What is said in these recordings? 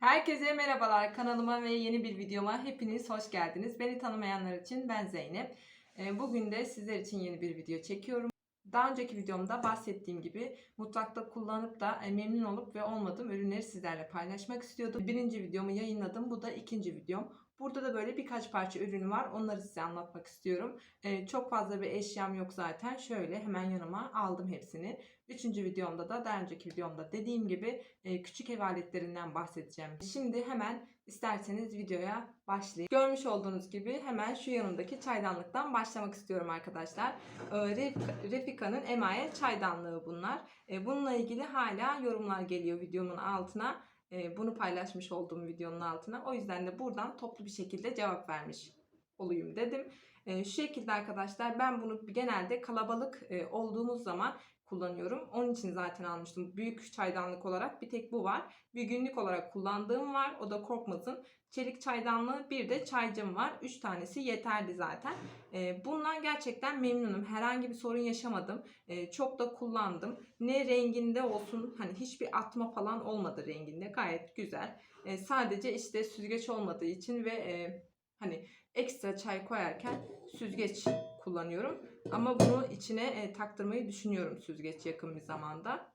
Herkese merhabalar kanalıma ve yeni bir videoma hepiniz hoş geldiniz. Beni tanımayanlar için ben Zeynep. Ee, Bugün de sizler için yeni bir video çekiyorum. Daha önceki videomda bahsettiğim gibi mutfakta kullanıp da e, memnun olup ve olmadığım ürünleri sizlerle paylaşmak istiyordum. Birinci videomu yayınladım. Bu da ikinci videom. Burada da böyle birkaç parça ürünü var. Onları size anlatmak istiyorum. Ee, çok fazla bir eşyam yok zaten. Şöyle hemen yanıma aldım hepsini. Üçüncü videomda da daha önceki videomda dediğim gibi e, küçük ev aletlerinden bahsedeceğim. Şimdi hemen isterseniz videoya başlayayım. Görmüş olduğunuz gibi hemen şu yanımdaki çaydanlıktan başlamak istiyorum arkadaşlar. Ee, Refika- Refika'nın emaye çaydanlığı bunlar. E, Bununla ilgili hala yorumlar geliyor videomun altına. E, Bunu paylaşmış olduğum videonun altına. O yüzden de buradan toplu bir şekilde cevap vermiş olayım dedim. E, Şu şekilde arkadaşlar ben bunu genelde kalabalık e, olduğumuz zaman kullanıyorum. Onun için zaten almıştım. Büyük çaydanlık olarak bir tek bu var. Bir günlük olarak kullandığım var. O da Korkmaz'ın çelik çaydanlığı. Bir de çaycım var. Üç tanesi yeterli zaten. E, bundan gerçekten memnunum. Herhangi bir sorun yaşamadım. E, çok da kullandım. Ne renginde olsun hani hiçbir atma falan olmadı renginde. Gayet güzel. E, sadece işte süzgeç olmadığı için ve e, hani ekstra çay koyarken süzgeç kullanıyorum. Ama bunu içine e, taktırmayı düşünüyorum süzgeç yakın bir zamanda.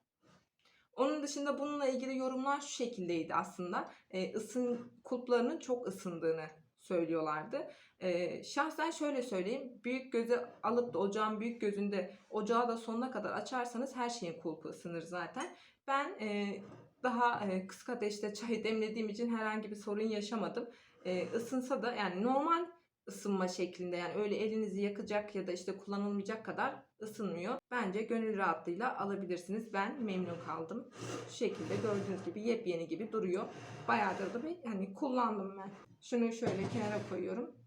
Onun dışında bununla ilgili yorumlar şu şekildeydi aslında. E, ısın kulplarının çok ısındığını söylüyorlardı. E, şahsen şöyle söyleyeyim. Büyük gözü alıp da ocağın büyük gözünde ocağı da sonuna kadar açarsanız her şeyin kulpu ısınır zaten. Ben e, daha e, kısık ateşte çay demlediğim için herhangi bir sorun yaşamadım. E, ısınsa da yani normal ısınma şeklinde yani öyle elinizi yakacak ya da işte kullanılmayacak kadar ısınmıyor. Bence gönül rahatlığıyla alabilirsiniz. Ben memnun kaldım. Şu şekilde gördüğünüz gibi yepyeni gibi duruyor. Bayağıdır da bir hani kullandım ben. Şunu şöyle kenara koyuyorum.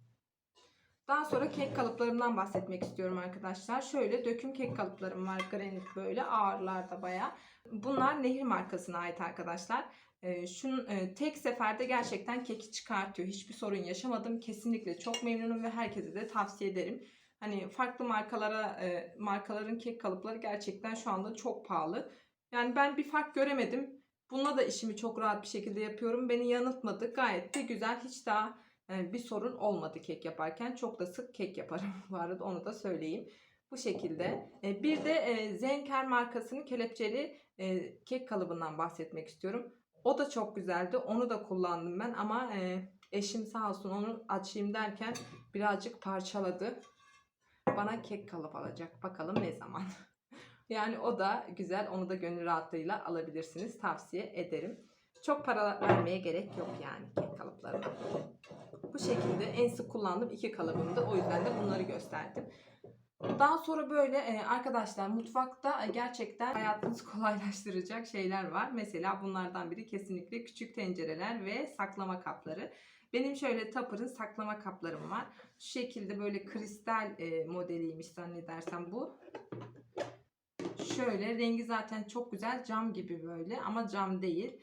Daha sonra kek kalıplarından bahsetmek istiyorum arkadaşlar. Şöyle döküm kek kalıplarım var granit böyle ağırlarda bayağı. Bunlar Nehir markasına ait arkadaşlar. Ee, şunun e, tek seferde gerçekten keki çıkartıyor. Hiçbir sorun yaşamadım. Kesinlikle çok memnunum ve herkese de tavsiye ederim. Hani farklı markalara e, markaların kek kalıpları gerçekten şu anda çok pahalı. Yani ben bir fark göremedim. Bununla da işimi çok rahat bir şekilde yapıyorum. Beni yanıltmadı. Gayet de güzel. Hiç daha e, bir sorun olmadı kek yaparken. Çok da sık kek yaparım bu arada onu da söyleyeyim. Bu şekilde. Bir de Zenker markasının kelepçeli kek kalıbından bahsetmek istiyorum. O da çok güzeldi. Onu da kullandım ben ama e, eşim sağ olsun onu açayım derken birazcık parçaladı. Bana kek kalıp alacak. Bakalım ne zaman. Yani o da güzel. Onu da gönül rahatlığıyla alabilirsiniz. Tavsiye ederim. Çok para vermeye gerek yok yani kek kalıplarına. Bu şekilde en sık kullandığım iki kalıbımdı. O yüzden de bunları gösterdim. Daha sonra böyle e, arkadaşlar mutfakta e, gerçekten hayatınızı kolaylaştıracak şeyler var. Mesela bunlardan biri kesinlikle küçük tencereler ve saklama kapları. Benim şöyle Tupper'ın saklama kaplarım var. Şu şekilde böyle kristal e, modeliymiş zannedersem bu. Şöyle rengi zaten çok güzel cam gibi böyle ama cam değil.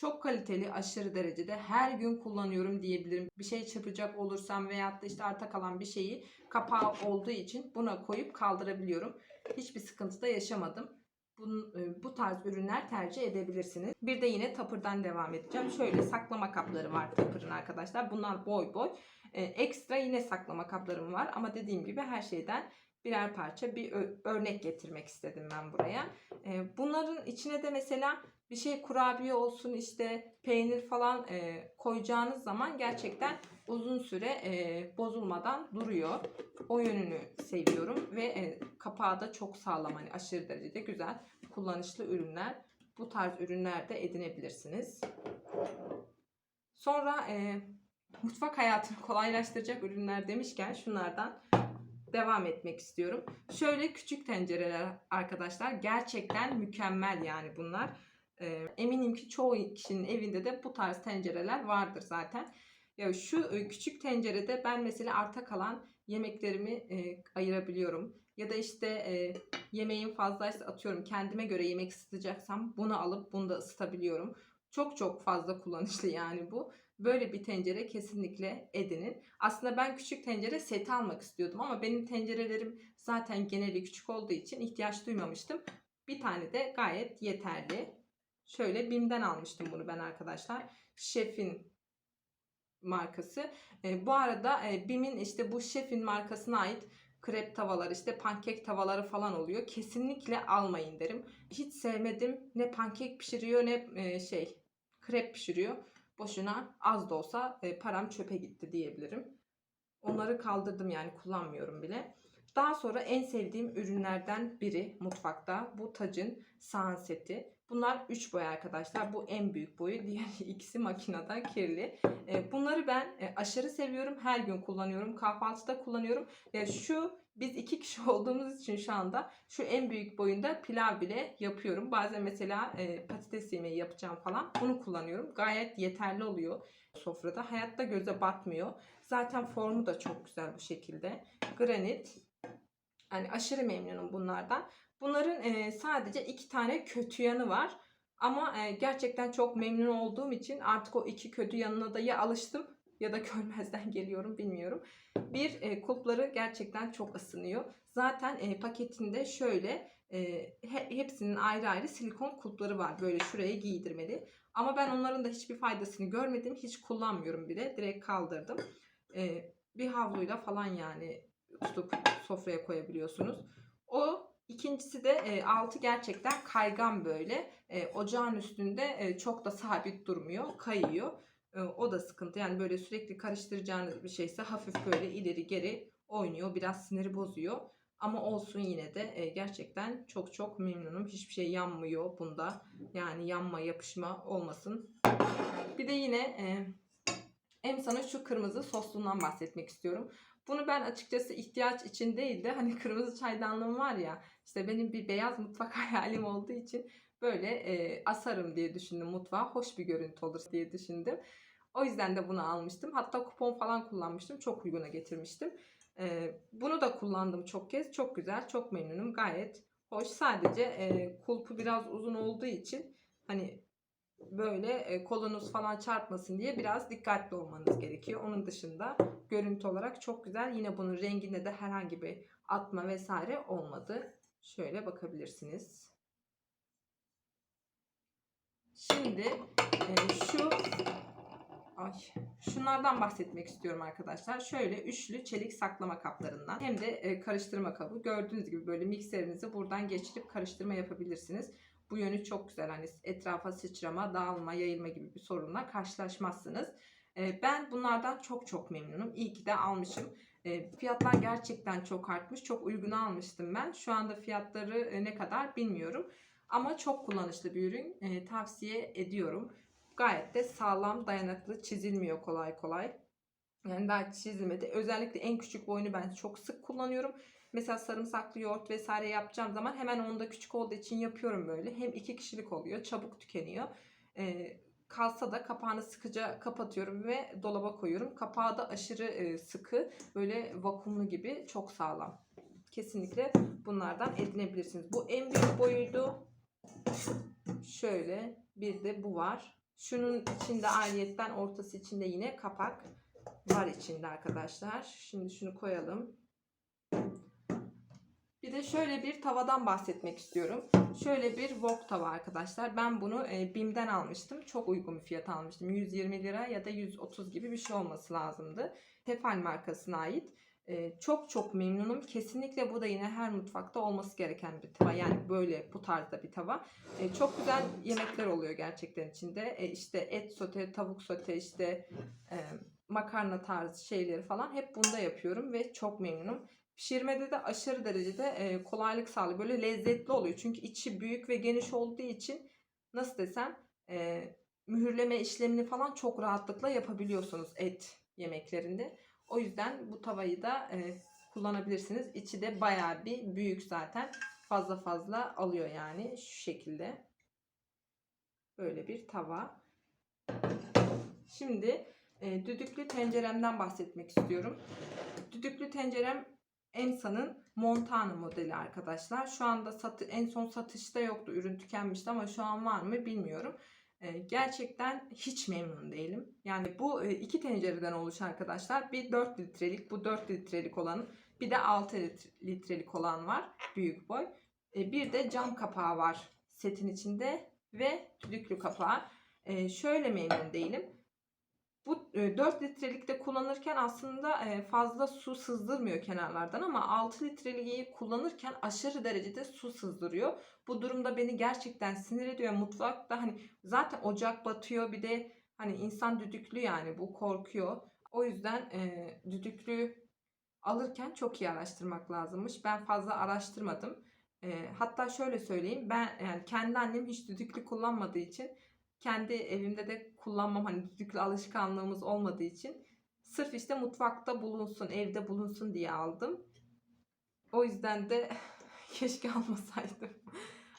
Çok kaliteli aşırı derecede her gün kullanıyorum diyebilirim. Bir şey çırpacak olursam veyahut da işte arta kalan bir şeyi kapağı olduğu için buna koyup kaldırabiliyorum. Hiçbir sıkıntı da yaşamadım. Bunun, e, bu tarz ürünler tercih edebilirsiniz. Bir de yine Tupper'dan devam edeceğim. Şöyle saklama kapları var Tupper'ın arkadaşlar. Bunlar boy boy. E, ekstra yine saklama kaplarım var ama dediğim gibi her şeyden birer parça bir örnek getirmek istedim ben buraya. E, bunların içine de mesela bir şey kurabiye olsun işte peynir falan e, koyacağınız zaman gerçekten uzun süre e, bozulmadan duruyor. O yönünü seviyorum ve e, kapağı da çok sağlam hani aşırı derecede güzel kullanışlı ürünler. Bu tarz ürünler de edinebilirsiniz. Sonra e, mutfak hayatını kolaylaştıracak ürünler demişken şunlardan devam etmek istiyorum. Şöyle küçük tencereler arkadaşlar gerçekten mükemmel yani bunlar. Ee, eminim ki çoğu kişinin evinde de bu tarz tencereler vardır zaten. Ya şu e, küçük tencerede ben mesela arta kalan yemeklerimi e, ayırabiliyorum. Ya da işte e, yemeğim fazlaysa atıyorum kendime göre yemek ısıtacaksam bunu alıp bunu da ısıtabiliyorum. Çok çok fazla kullanışlı yani bu. Böyle bir tencere kesinlikle edinin. Aslında ben küçük tencere seti almak istiyordum ama benim tencerelerim zaten geneli küçük olduğu için ihtiyaç duymamıştım. Bir tane de gayet yeterli. Şöyle BİM'den almıştım bunu ben arkadaşlar. Şef'in markası. E, bu arada e, BİM'in işte bu Şef'in markasına ait krep tavalar işte pankek tavaları falan oluyor. Kesinlikle almayın derim. Hiç sevmedim. Ne pankek pişiriyor ne e, şey krep pişiriyor. Boşuna az da olsa e, param çöpe gitti diyebilirim. Onları kaldırdım yani kullanmıyorum bile. Daha sonra en sevdiğim ürünlerden biri mutfakta bu tacın sahan seti. Bunlar 3 boy arkadaşlar. Bu en büyük boyu. Diğer ikisi makinede kirli. E, bunları ben e, aşırı seviyorum. Her gün kullanıyorum. Kahvaltıda kullanıyorum. Şu biz iki kişi olduğumuz için şu anda şu en büyük boyunda pilav bile yapıyorum. Bazen mesela e, patates yemeği yapacağım falan. Bunu kullanıyorum. Gayet yeterli oluyor sofrada. Hayatta göze batmıyor. Zaten formu da çok güzel bu şekilde. Granit. Yani aşırı memnunum bunlardan. Bunların e, sadece iki tane kötü yanı var. Ama e, gerçekten çok memnun olduğum için artık o iki kötü yanına da ya alıştım ya da görmezden geliyorum bilmiyorum. Bir e, kulpları gerçekten çok ısınıyor. Zaten e, paketinde şöyle e, he, hepsinin ayrı ayrı silikon kulpları var. Böyle şuraya giydirmeli. Ama ben onların da hiçbir faydasını görmedim. Hiç kullanmıyorum bile. Direkt kaldırdım. E, bir havluyla falan yani tutup sofraya koyabiliyorsunuz. O ikincisi de e, altı gerçekten kaygan böyle. E, ocağın üstünde e, çok da sabit durmuyor. Kayıyor. E, o da sıkıntı. Yani böyle sürekli karıştıracağınız bir şeyse hafif böyle ileri geri oynuyor. Biraz siniri bozuyor. Ama olsun yine de e, gerçekten çok çok memnunum. Hiçbir şey yanmıyor bunda. Yani yanma yapışma olmasın. Bir de yine e, hem sana şu kırmızı soslundan bahsetmek istiyorum. Bunu ben açıkçası ihtiyaç için değil de hani kırmızı çaydanlığım var ya işte benim bir beyaz mutfak hayalim olduğu için böyle e, asarım diye düşündüm mutfağa. Hoş bir görüntü olur diye düşündüm. O yüzden de bunu almıştım. Hatta kupon falan kullanmıştım. Çok uyguna getirmiştim. E, bunu da kullandım çok kez. Çok güzel, çok memnunum. Gayet hoş. Sadece e, kulpu biraz uzun olduğu için hani böyle e, kolunuz falan çarpmasın diye biraz dikkatli olmanız gerekiyor. Onun dışında görüntü olarak çok güzel. Yine bunun renginde de herhangi bir atma vesaire olmadı. Şöyle bakabilirsiniz. Şimdi e, şu ay şunlardan bahsetmek istiyorum arkadaşlar. Şöyle üçlü çelik saklama kaplarından hem de e, karıştırma kabı. Gördüğünüz gibi böyle mikserinizi buradan geçirip karıştırma yapabilirsiniz. Bu yönü çok güzel. Hani etrafa sıçrama, dağılma, yayılma gibi bir sorunla karşılaşmazsınız. E, ben bunlardan çok çok memnunum. İyi ki de almışım. E, fiyatlar gerçekten çok artmış. Çok uygun almıştım ben. Şu anda fiyatları e, ne kadar bilmiyorum. Ama çok kullanışlı bir ürün. E, tavsiye ediyorum. Gayet de sağlam, dayanıklı, çizilmiyor kolay kolay. Yani daha çizilmedi. Özellikle en küçük boyunu ben çok sık kullanıyorum. Mesela sarımsaklı yoğurt vesaire yapacağım zaman hemen onda küçük olduğu için yapıyorum böyle. Hem iki kişilik oluyor, çabuk tükeniyor. E, kalsa da kapağını sıkıca kapatıyorum ve dolaba koyuyorum. Kapağı da aşırı e, sıkı, böyle vakumlu gibi çok sağlam. Kesinlikle bunlardan edinebilirsiniz. Bu en büyük boyuydu. Şöyle bir de bu var. Şunun içinde ayrıyetten ortası içinde yine kapak var içinde arkadaşlar. Şimdi şunu koyalım. Bir de şöyle bir tavadan bahsetmek istiyorum. Şöyle bir wok tava arkadaşlar. Ben bunu e, BİM'den almıştım. Çok uygun bir fiyat almıştım. 120 lira ya da 130 gibi bir şey olması lazımdı. Tefal markasına ait. Çok çok memnunum. Kesinlikle bu da yine her mutfakta olması gereken bir tava. Yani böyle bu tarzda bir tava. E, çok güzel yemekler oluyor gerçekten içinde. E, işte et sote, tavuk sote, işte e, makarna tarzı şeyleri falan hep bunda yapıyorum ve çok memnunum. Pişirmede de aşırı derecede e, kolaylık sağlıyor. Böyle lezzetli oluyor. Çünkü içi büyük ve geniş olduğu için nasıl desem e, mühürleme işlemini falan çok rahatlıkla yapabiliyorsunuz et yemeklerinde. O yüzden bu tavayı da e, kullanabilirsiniz. İçi de bayağı bir büyük zaten. Fazla fazla alıyor yani şu şekilde. Böyle bir tava. Şimdi e, düdüklü tenceremden bahsetmek istiyorum. Düdüklü tencerem Emsa'nın Montana modeli arkadaşlar. Şu anda satı, en son satışta yoktu. Ürün tükenmişti ama şu an var mı bilmiyorum. Ee, gerçekten hiç memnun değilim. Yani bu e, iki tencereden oluş arkadaşlar. Bir 4 litrelik, bu 4 litrelik olan, bir de 6 litrelik olan var. Büyük boy. E, bir de cam kapağı var setin içinde. ve düdüklü kapağı. Ee, şöyle memnun değilim. Bu e, 4 litrelikte kullanırken aslında e, fazla su sızdırmıyor kenarlardan ama 6 litreliği kullanırken aşırı derecede su sızdırıyor. Bu durumda beni gerçekten sinir ediyor. Mutfakta hani zaten ocak batıyor bir de hani insan düdüklü yani bu korkuyor. O yüzden e, düdüklü alırken çok iyi araştırmak lazımmış. Ben fazla araştırmadım. E, hatta şöyle söyleyeyim ben yani kendi annem hiç düdüklü kullanmadığı için kendi evimde de kullanmam hani düdüklü alışkanlığımız olmadığı için sırf işte mutfakta bulunsun, evde bulunsun diye aldım. O yüzden de keşke almasaydım.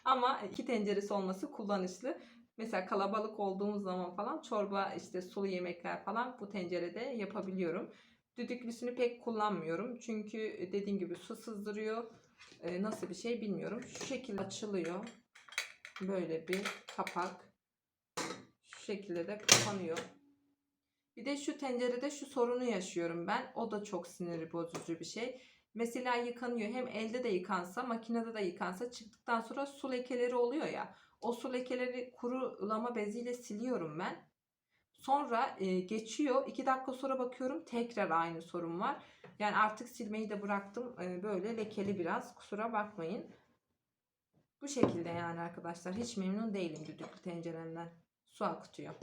Ama iki tenceresi olması kullanışlı. Mesela kalabalık olduğumuz zaman falan çorba işte sulu yemekler falan bu tencerede yapabiliyorum. Düdüklüsünü pek kullanmıyorum. Çünkü dediğim gibi su sızdırıyor. Ee, nasıl bir şey bilmiyorum. Şu şekilde açılıyor. Böyle bir kapak. Şekilde de kapanıyor. Bir de şu tencerede şu sorunu yaşıyorum ben. O da çok siniri bozucu bir şey. Mesela yıkanıyor. Hem elde de yıkansa, makinede de yıkansa çıktıktan sonra su lekeleri oluyor ya. O su lekeleri kurulama beziyle siliyorum ben. Sonra e, geçiyor. 2 dakika sonra bakıyorum tekrar aynı sorun var. Yani artık silmeyi de bıraktım. E, böyle lekeli biraz. Kusura bakmayın. Bu şekilde yani arkadaşlar. Hiç memnun değilim düdüklü tenceremden. Su akıtıyor.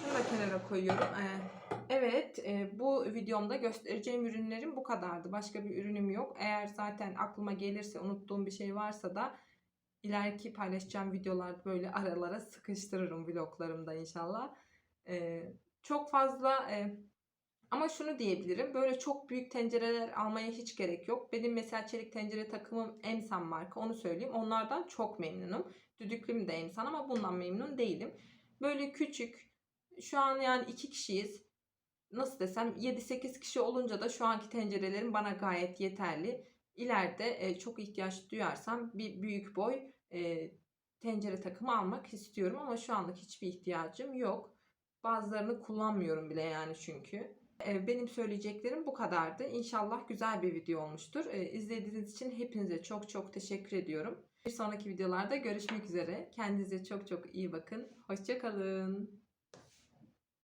Şunu da kenara koyuyorum. Ee, evet e, bu videomda göstereceğim ürünlerim bu kadardı. Başka bir ürünüm yok. Eğer zaten aklıma gelirse unuttuğum bir şey varsa da ileriki paylaşacağım videolarda böyle aralara sıkıştırırım vloglarımda inşallah. Ee, çok fazla e, ama şunu diyebilirim. Böyle çok büyük tencereler almaya hiç gerek yok. Benim mesela çelik tencere takımım Emsan marka onu söyleyeyim. Onlardan çok memnunum. Düdüklüm de Emsan ama bundan memnun değilim. Böyle küçük şu an yani iki kişiyiz. Nasıl desem 7-8 kişi olunca da şu anki tencerelerim bana gayet yeterli. İleride e, çok ihtiyaç duyarsam bir büyük boy e, tencere takımı almak istiyorum ama şu anlık hiçbir ihtiyacım yok. Bazılarını kullanmıyorum bile yani çünkü. E, benim söyleyeceklerim bu kadardı. İnşallah güzel bir video olmuştur. E, izlediğiniz için hepinize çok çok teşekkür ediyorum. Bir sonraki videolarda görüşmek üzere. Kendinize çok çok iyi bakın. Hoşçakalın.